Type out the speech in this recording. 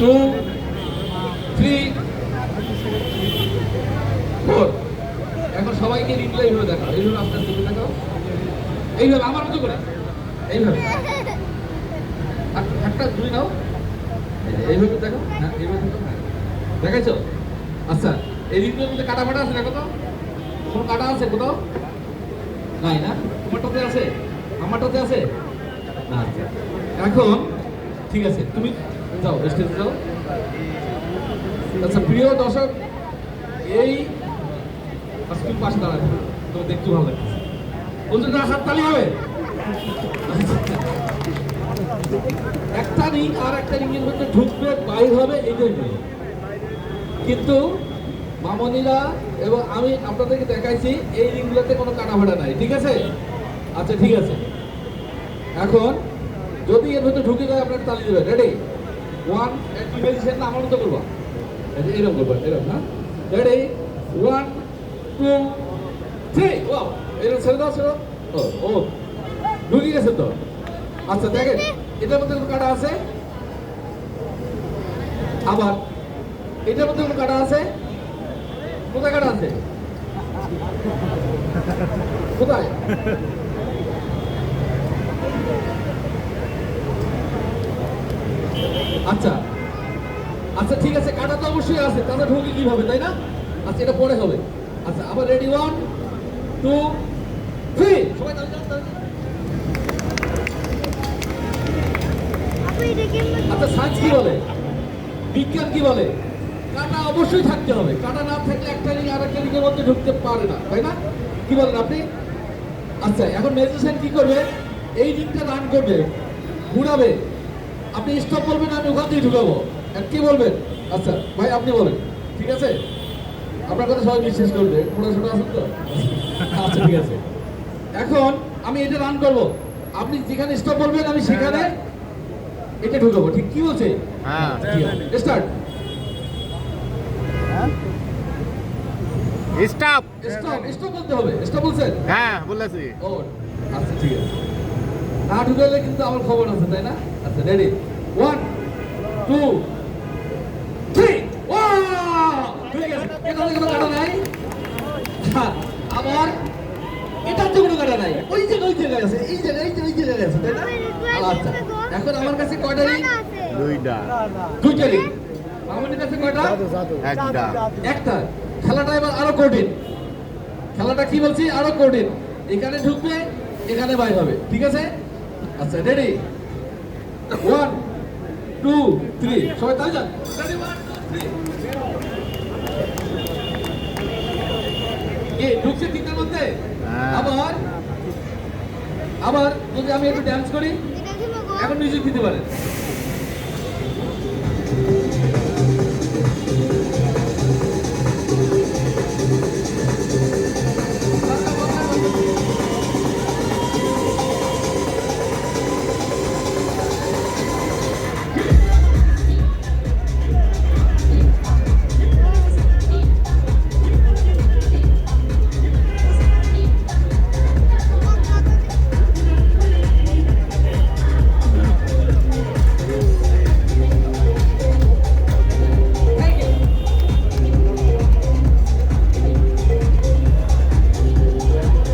Two three four এখন সবাইকে reply এইভাবে দেখো এইভাবে আস্তে আস্তে করে দেখো এইভাবে, আমার মতো করে। এইভাবে। হাতটা ধুই নাও। এইভাবে দেখো। হ্যাঁ এইভাবে দেখো। দেখাইছো? আচ্ছা এই রিপ্লের মধ্যে কাটা ফাটা আছে দেখো তো কোনো কাটা আছে কোথাও? নাই না? তোমারটাতে আছে? আমারটাতে আছে? না আচ্ছা। এখন, ঠিক আছে, তুমি যাও স্টেজে যাও। আচ্ছা প্রিয় দর্শক, এই তুমি পাশে দাঁড়াবে তো দেখতে ভালো লাগছে বলছো, না, হাত তালি হবে। একটা রিং আর একটা রিং এর মধ্যে ঢুকবে, বাইর হবে এটাই নিয়ে কিন্তু মামনিরা এবং আমি আপনাদেরকে দেখাইছি, এই রিংগুলোতে কোনো কাটাফাটা নাই, ঠিক আছে? আচ্ছা ঠিক আছে। এখন যদি এর ভেতরে ঢুকে যায়, আপনার তালি দেবেন রেডি ওয়ান ইমেজিশন না আমার মতো করব। এরকম করব, এরকম হ্যাঁ রেডি ওয়ান টু থ্রি ও এরকম ছেড়ে দাও, ছেড়ে ও ও ঢুকে গেছে তো। আচ্ছা দেখেন, এটার মধ্যে কোনো কাটা আছে? আবার, এটার মধ্যে কোনো কাটা আছে? কোথায় কাটা আছে? কোথায়? আচ্ছা। আচ্ছা ঠিক আছে কাটা তো অবশ্যই আছে তাহলে ঢুকে কীভাবে তাই না? আচ্ছা এটা পরে হবে। আচ্ছা আবার রেডি ওয়ান টু থ্রি সবাই। আচ্ছা সায়েন্স কি বলে? বিজ্ঞান কি বলে? কাটা অবশ্যই থাকতে হবে। কাটা না থাকলে একটা লিঙ্ক আর একটা লিঙ্কের মধ্যে ঢুকতে পারে না তাই না? কি বলেন আপনি? আচ্ছা এখন ম্যাজিশিয়ান কি করবে? এই লিঙ্কটা রান করবে ঘুরাবে। আপনি স্টপ বলবেন আমি ওখান থেকে ঢুকাবো। কি বলবেন? আচ্ছা ভাই আপনি বলেন। ঠিক আছে? আপনার কথা সবাই বিশ্বাস করবে। পড়াশোনা আছেন তো? আচ্ছা ঠিক আছে। এখন আমি এটা রান করব। আপনি যেখানে স্টপ বলবেন আমি সেখানে এটা ঢুকাবো। ঠিক কি বলছে? হ্যাঁ। স্টার্ট স্টপ স্টপ স্টপ বলতে হবে। স্টপ বলছেন? হ্যাঁ বলেছি। ও আচ্ছা ঠিক আছে। না ঢুকালে কিন্তু আমার খবর আছে তাই না? আচ্ছা রেডি ওয়ান টু থ্রি ঠিক আছে এখানে কোনো কাটা নাই। হ্যাঁ, আবার ওই জায়গায় ওই জায়গায় আছে এই জায়গায় এই জায়গায়, জায়গায় আছে তাই না? আচ্ছা এখন আমার কাছে কয়টা রিং দুইটা। দুইটা রিং আমাদের কাছে কয়টা? একটা। একটা। খেলাটা এবার আরও কঠিন। খেলাটা কি বলছি? আরও কঠিন। এখানে ঢুকবে এখানে বাই হবে। ঠিক আছে? আচ্ছা রেডি ওয়ান টু থ্রি সবাই তাই যান। Ready, one, two, three. কি ঢুকছে তিনটার মধ্যে? হ্যাঁ। আবার? আবার যদি আমি একটু ড্যান্স করি? এখন মিউজিক দিতে পারেন।